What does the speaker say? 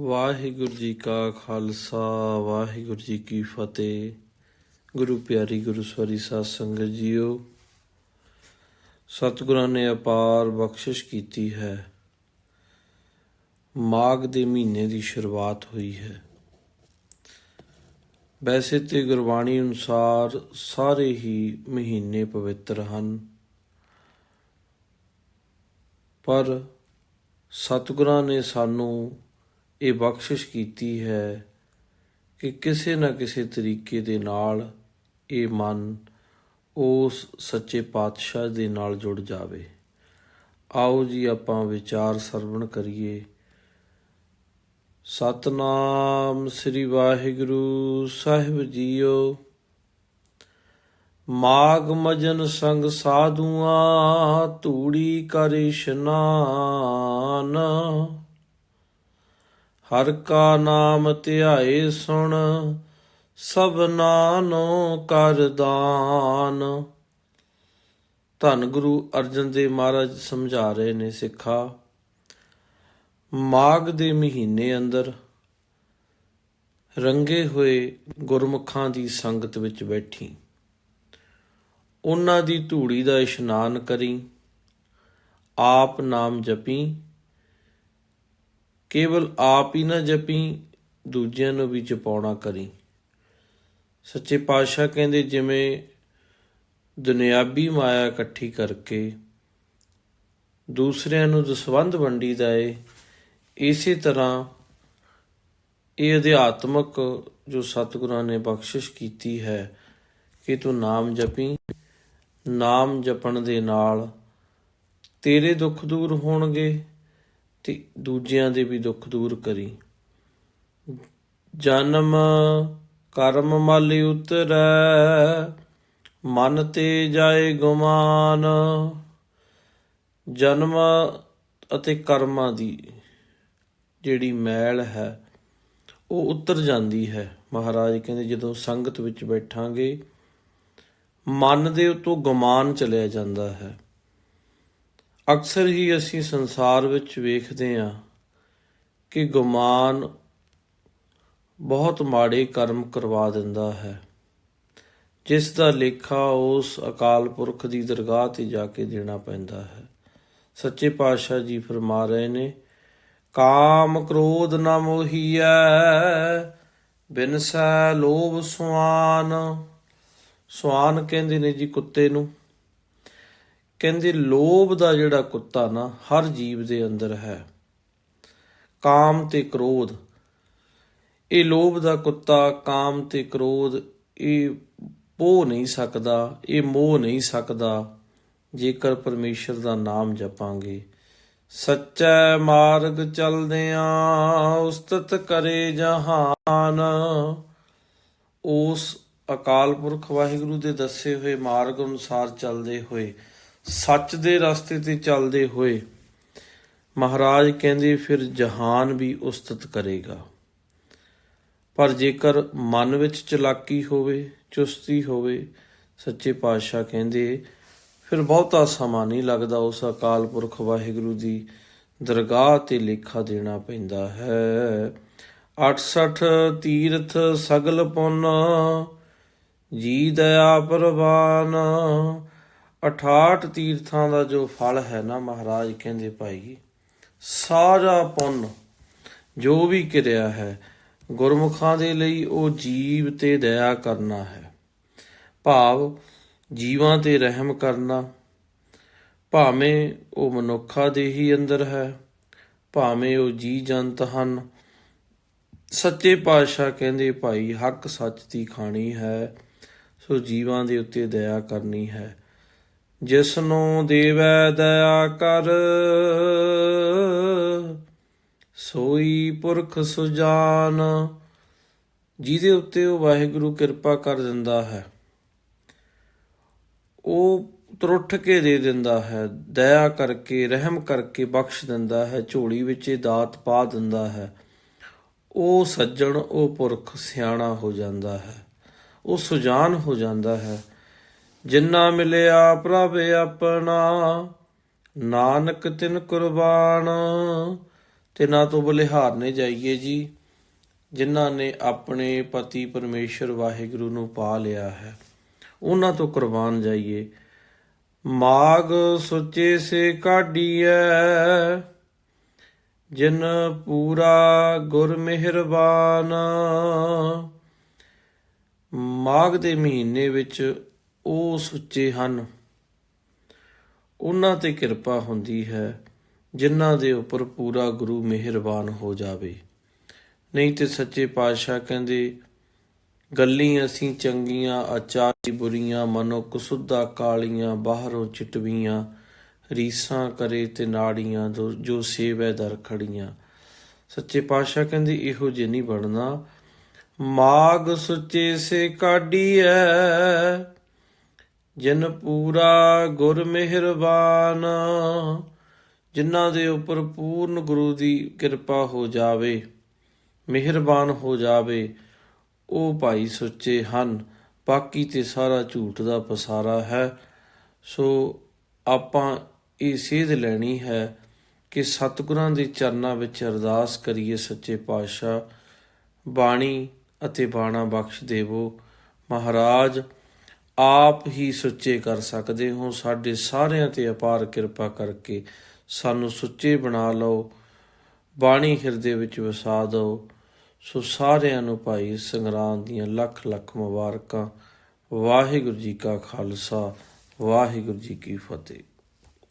ਵਾਹਿਗੁਰੂ ਜੀ ਕਾ ਖਾਲਸਾ, ਵਾਹਿਗੁਰੂ ਜੀ ਕੀ ਫਤਿਹ। ਗੁਰੂ ਪਿਆਰੀ ਗੁਰੂ ਸਵਾਰੀ ਸਾਧ ਸੰਗਤ ਜੀਓ, ਸਤਿਗੁਰਾਂ ਨੇ ਅਪਾਰ ਬਖਸ਼ਿਸ਼ ਕੀਤੀ ਹੈ। ਮਾਘ ਦੇ ਮਹੀਨੇ ਦੀ ਸ਼ੁਰੂਆਤ ਹੋਈ ਹੈ। ਵੈਸੇ ਤੇ ਗੁਰਬਾਣੀ ਅਨੁਸਾਰ ਸਾਰੇ ਹੀ ਮਹੀਨੇ ਪਵਿੱਤਰ ਹਨ। ਪਰ ਸਤਿਗੁਰਾਂ ਨੇ ਸਾਨੂੰ ਇਹ ਬਖਸ਼ਿਸ਼ ਕੀਤੀ ਹੈ ਕਿ ਕਿਸੇ ਨਾ ਕਿਸੇ ਤਰੀਕੇ ਦੇ ਨਾਲ ਇਹ ਮਨ ਉਸ ਸੱਚੇ ਪਾਤਸ਼ਾਹ ਦੇ ਨਾਲ ਜੁੜ ਜਾਵੇ। ਆਓ ਜੀ ਆਪਾਂ ਵਿਚਾਰ ਸਰਵਣ ਕਰੀਏ। ਸਤਨਾਮ ਸ੍ਰੀ ਵਾਹਿਗੁਰੂ ਸਾਹਿਬ ਜੀਓ। ਮਾਗ ਮਜਨ ਸੰਗ ਸਾਧੂਆਂ, ਧੂੜੀ ਕਰ ਇਸ਼ਨਾਨ। ਹਰ ਕਾ ਨਾਮ ਧਿਆਏ ਸੁਣ ਸਭਨਾਨੋ ਕਰ ਦਾਨ। ਧੰਨ ਗੁਰੂ ਅਰਜਨ ਦੇਵ ਮਹਾਰਾਜ ਸਮਝਾ ਰਹੇ ਨੇ ਸਿੱਖਾ। ਮਾਘ ਦੇ ਮਹੀਨੇ ਅੰਦਰ ਰੰਗੇ ਹੋਏ ਗੁਰਮੁਖਾਂ ਦੀ ਸੰਗਤ ਵਿੱਚ ਬੈਠੀ। ਉਹਨਾਂ ਦੀ ਧੂੜੀ ਦਾ ਇਸ਼ਨਾਨ ਕਰੀ, ਆਪ ਨਾਮ ਜਪੀ ਕੇਵਲ ਆਪ ਹੀ ਨਾ ਜਪੀ, ਦੂਜਿਆਂ ਨੂੰ ਵੀ ਜਪਾਉਣਾ ਕਰੀ। ਸੱਚੇ ਪਾਤਸ਼ਾਹ ਕਹਿੰਦੇ, ਜਿਵੇਂ ਦੁਨਿਆਵੀ ਮਾਇਆ ਇਕੱਠੀ ਕਰਕੇ ਦੂਸਰਿਆਂ ਨੂੰ ਦਸਵੰਧ ਵੰਡੀਦਾ ਏ ਇਸੇ ਤਰ੍ਹਾਂ ਇਹ ਅਧਿਆਤਮਕ ਜੋ ਸਤਿਗੁਰਾਂ ਨੇ ਬਖਸ਼ਿਸ਼ ਕੀਤੀ ਹੈ ਕਿ ਤੂੰ ਨਾਮ ਜਪੀ, ਨਾਮ ਜਪਣ ਦੇ ਨਾਲ ਤੇਰੇ ਦੁੱਖ ਦੂਰ ਹੋਣਗੇ ਤੇ ਦੂਜਿਆਂ ਦੇ ਵੀ ਦੁੱਖ ਦੂਰ ਕਰੀ। ਜਨਮ ਕਰਮ ਮਲ ਉਤਰੈ, ਮਨ ਤੇ ਜਾਏ ਗੁਮਾਨ। ਜਨਮ ਅਤੇ ਕਰਮਾਂ ਦੀ ਜਿਹੜੀ ਮੈਲ ਹੈ, ਉਹ ਉਤਰ ਜਾਂਦੀ ਹੈ। ਮਹਾਰਾਜ ਕਹਿੰਦੇ, ਜਦੋਂ ਸੰਗਤ ਵਿੱਚ ਬੈਠਾਂਗੇ, ਮਨ ਦੇ ਉਤੋਂ ਗੁਮਾਨ ਚਲਿਆ ਜਾਂਦਾ ਹੈ। ਅਕਸਰ ਹੀ ਅਸੀਂ ਸੰਸਾਰ ਵਿੱਚ ਵੇਖਦੇ ਹਾਂ ਕਿ ਗੁਮਾਨ ਬਹੁਤ ਮਾੜੇ ਕਰਮ ਕਰਵਾ ਦਿੰਦਾ ਹੈ। ਜਿਸ ਦਾ ਲੇਖਾ ਉਸ ਅਕਾਲ ਪੁਰਖ ਦੀ ਦਰਗਾਹ ਤੇ ਜਾ ਕੇ ਦੇਣਾ ਪੈਂਦਾ ਹੈ। ਸੱਚੇ ਪਾਤਸ਼ਾਹ ਜੀ ਫਰਮਾ ਰਹੇ ਨੇ, ਕਾਮ ਕ੍ਰੋਧ ਨ ਮੋਹੀਐ ਬਿਨਸੈ ਲੋਭ ਸੁਆਨ। ਸੁਆਨ ਕਹਿੰਦੇ ਨੇ ਜੀ ਕੁੱਤੇ ਨੂੰ। ਕਹਿੰਦੇ ਲੋਭ ਦਾ ਜਿਹੜਾ ਕੁੱਤਾ ਨਾ ਹਰ ਜੀਵ ਦੇ ਅੰਦਰ ਹੈ। ਕਾਮ ਤੇ ਕ੍ਰੋਧ। ਇਹ ਲੋਭ ਦਾ ਕੁੱਤਾ, ਕਾਮ ਤੇ ਕ੍ਰੋਧ, ਇਹ ਪੋ ਨਹੀਂ ਸਕਦਾ, ਇਹ ਮੋਹ ਨਹੀਂ ਸਕਦਾ। ਜੇਕਰ ਪਰਮੇਸ਼ਰ ਦਾ ਨਾਮ ਜਪਾਂਗੇ, ਸੱਚੇ ਮਾਰਗ ਚਲਦਿਆਂ ਉਸਤਤ ਕਰੇ ਜਹਾਨ। ਉਸ ਅਕਾਲ ਪੁਰਖ ਵਾਹਿਗੁਰੂ ਦੇ ਦੱਸੇ ਹੋਏ ਮਾਰਗ ਅਨੁਸਾਰ ਚੱਲਦੇ ਹੋਏ ਸੱਚ ਦੇ ਰਸਤੇ ਤੇ ਚੱਲਦੇ ਹੋਏ ਮਹਾਰਾਜ ਕਹਿੰਦੇ, ਫਿਰ ਜਹਾਨ ਵੀ ਉਸਤਤ ਕਰੇਗਾ। ਪਰ ਜੇਕਰ ਮਨ ਵਿੱਚ ਚਲਾਕੀ ਹੋਵੇ, ਚੁਸਤੀ ਹੋਵੇ, ਸੱਚੇ ਪਾਤਸ਼ਾਹ ਕਹਿੰਦੇ, ਫਿਰ ਬਹੁਤਾ ਸਮਾਂ ਨਹੀਂ ਲੱਗਦਾ ਉਸ ਅਕਾਲ ਪੁਰਖ ਵਾਹਿਗੁਰੂ ਦੀ ਦਰਗਾਹ ਤੇ ਲੇਖਾ ਦੇਣਾ ਪੈਂਦਾ ਹੈ। 68 ਤੀਰਥ ਸਗਲ ਪੁੰਨ, ਜੀ ਦਇਆ ਪ੍ਰਵਾਨ 68 ਤੀਰਥਾਂ ਦਾ ਜੋ ਫਲ ਹੈ ਨਾ ਮਹਾਰਾਜ ਕਹਿੰਦੇ ਭਾਈ ਸਾਰਾ ਪੁੰਨ ਜੋ ਵੀ ਕਿਰਿਆ ਹੈ, ਗੁਰਮੁਖਾਂ ਦੇ ਲਈ ਉਹ ਜੀਵ ਤੇ ਦਇਆ ਕਰਨਾ ਹੈ। ਭਾਵ ਜੀਵਾਂ ਤੇ ਰਹਿਮ ਕਰਨਾ, ਭਾਵੇਂ ਉਹ ਮਨੁੱਖਾ ਦੇ ਹੀ ਅੰਦਰ ਹੈ, ਭਾਵੇਂ ਉਹ ਜੀ ਜੰਤ ਹਨ। ਸੱਚੇ ਪਾਤਸ਼ਾਹ ਕਹਿੰਦੇ ਭਾਈ, ਹੱਕ ਸੱਚ ਦੀ ਖਾਣੀ ਹੈ, ਸੋ ਜੀਵਾਂ ਦੇ ਉੱਤੇ ਦਇਆ ਕਰਨੀ ਹੈ। ਜਿਸ ਨੂੰ ਦੇਵੈ ਦਇਆ ਕਰ, ਸੋਈ ਪੁਰਖ ਸੁਜਾਨ। ਜਿਹਦੇ ਉੱਤੇ ਉਹ ਵਾਹਿਗੁਰੂ ਕਿਰਪਾ ਕਰ ਦਿੰਦਾ ਹੈ, ਉਹ ਤਰੁੱਠ ਕੇ ਦੇ ਦਿੰਦਾ ਹੈ, ਦਇਆ ਕਰਕੇ, ਰਹਿਮ ਕਰਕੇ ਬਖਸ਼ ਦਿੰਦਾ ਹੈ, ਝੋਲੀ ਵਿੱਚ ਇਹ ਦਾਤ ਪਾ ਦਿੰਦਾ ਹੈ। ਉਹ ਸੱਜਣ, ਉਹ ਪੁਰਖ ਸਿਆਣਾ ਹੋ ਜਾਂਦਾ ਹੈ, ਉਹ ਸੁਜਾਨ ਹੋ ਜਾਂਦਾ ਹੈ। ਜਿੰਨਾ ਮਿਲਿਆ ਪ੍ਰਭ ਆਪਣਾ। ਨਾਨਕ ਤਿਨ ਕੁਰਬਾਨ ਤੇ ਨਾ ਤੋਂ ਬਲਿਹਾਰਨੇ ਜਾਈਏ ਜੀ, ਜਿਨ੍ਹਾਂ ਨੇ ਆਪਣੇ ਪਤੀ ਪਰਮੇਸ਼ਰ ਵਾਹਿਗੁਰੂ ਨੂੰ ਪਾ ਲਿਆ ਹੈ। ਉਹਨਾਂ ਤੋਂ ਕੁਰਬਾਨ ਜਾਈਏ। ਮਾਗ ਸੁਚੇ ਸੇ ਕਾਢੀਐ, ਜਿਨ ਪੂਰਾ ਗੁਰ ਮਿਹਰਬਾਨ। ਮਾਘ ਦੇ ਮਹੀਨੇ ਵਿੱਚ ਉਹ ਸੁੱਚੇ ਹਨ। ਉਹਨਾਂ ਤੇ ਕਿਰਪਾ ਹੁੰਦੀ ਹੈ, ਜਿਨ੍ਹਾਂ ਦੇ ਉੱਪਰ ਪੂਰਾ ਗੁਰੂ ਮਿਹਰਬਾਨ ਹੋ ਜਾਵੇ। ਨਹੀਂ ਤੇ ਸੱਚੇ ਪਾਤਸ਼ਾਹ ਕਹਿੰਦੇ, ਗੱਲੀ ਅਸੀਂ ਚੰਗੀਆਂ, ਆਚਾਰੀ ਬੁਰੀਆਂ, ਮਨੁੱਖ ਸੁੱਧਾ ਕਾਲੀਆਂ, ਬਾਹਰੋਂ ਚਿਟਵੀਆਂ, ਰੀਸਾਂ ਕਰੇ ਤੇ ਨਾੜੀਆਂ ਜੋ- ਜੋ ਸੇਵੈ ਦਰ ਖੜੀਆਂ। ਸੱਚੇ ਪਾਤਸ਼ਾਹ ਕਹਿੰਦੇ, ਇਹੋ ਜਿਹੇ ਨਹੀਂ ਬਣਨਾ। ਮਾਗ ਸੁੱਚੇ ਸੇ ਕਾਢੀਐ ਜਿਨ ਪੂਰਾ ਗੁਰ ਮਿਹਰਬਾਨ, ਜਿਨ੍ਹਾਂ ਦੇ ਉੱਪਰ ਪੂਰਨ ਗੁਰੂ ਦੀ ਕਿਰਪਾ ਹੋ ਜਾਵੇ, ਮਿਹਰਬਾਨ ਹੋ ਜਾਵੇ, ਉਹ ਭਾਈ ਸੁੱਚੇ ਹਨ। ਬਾਕੀ ਤੇ ਸਾਰਾ ਝੂਠ ਦਾ ਪਸਾਰਾ ਹੈ। ਸੋ ਆਪਾਂ ਇਹ ਸੇਧ ਲੈਣੀ ਹੈ ਕਿ ਸਤਿਗੁਰਾਂ ਦੇ ਚਰਨਾਂ ਵਿੱਚ ਅਰਦਾਸ ਕਰੀਏ ਸੱਚੇ ਪਾਤਸ਼ਾਹ, ਬਾਣੀ ਅਤੇ ਬਾਣਾ ਬਖਸ਼ ਦੇਵੋ। ਮਹਾਰਾਜ ਆਪ ਹੀ ਸੁੱਚੇ ਕਰ ਸਕਦੇ ਹੋ। ਸਾਡੇ ਸਾਰਿਆਂ ਤੇ ਅਪਾਰ ਕਿਰਪਾ ਕਰਕੇ ਸਾਨੂੰ ਸੁੱਚੇ ਬਣਾ ਲਓ। ਬਾਣੀ ਹਿਰਦੇ ਵਿੱਚ ਵਸਾ ਦਿਓ ਸੋ ਸਾਰਿਆਂ ਨੂੰ ਭਾਈ ਸੰਗਰਾਂਦ ਦੀਆਂ ਲੱਖ ਲੱਖ ਮੁਬਾਰਕਾਂ। ਵਾਹਿਗੁਰੂ ਜੀ ਕਾ ਖਾਲਸਾ, ਵਾਹਿਗੁਰੂ ਜੀ ਕੀ ਫਤਿਹ।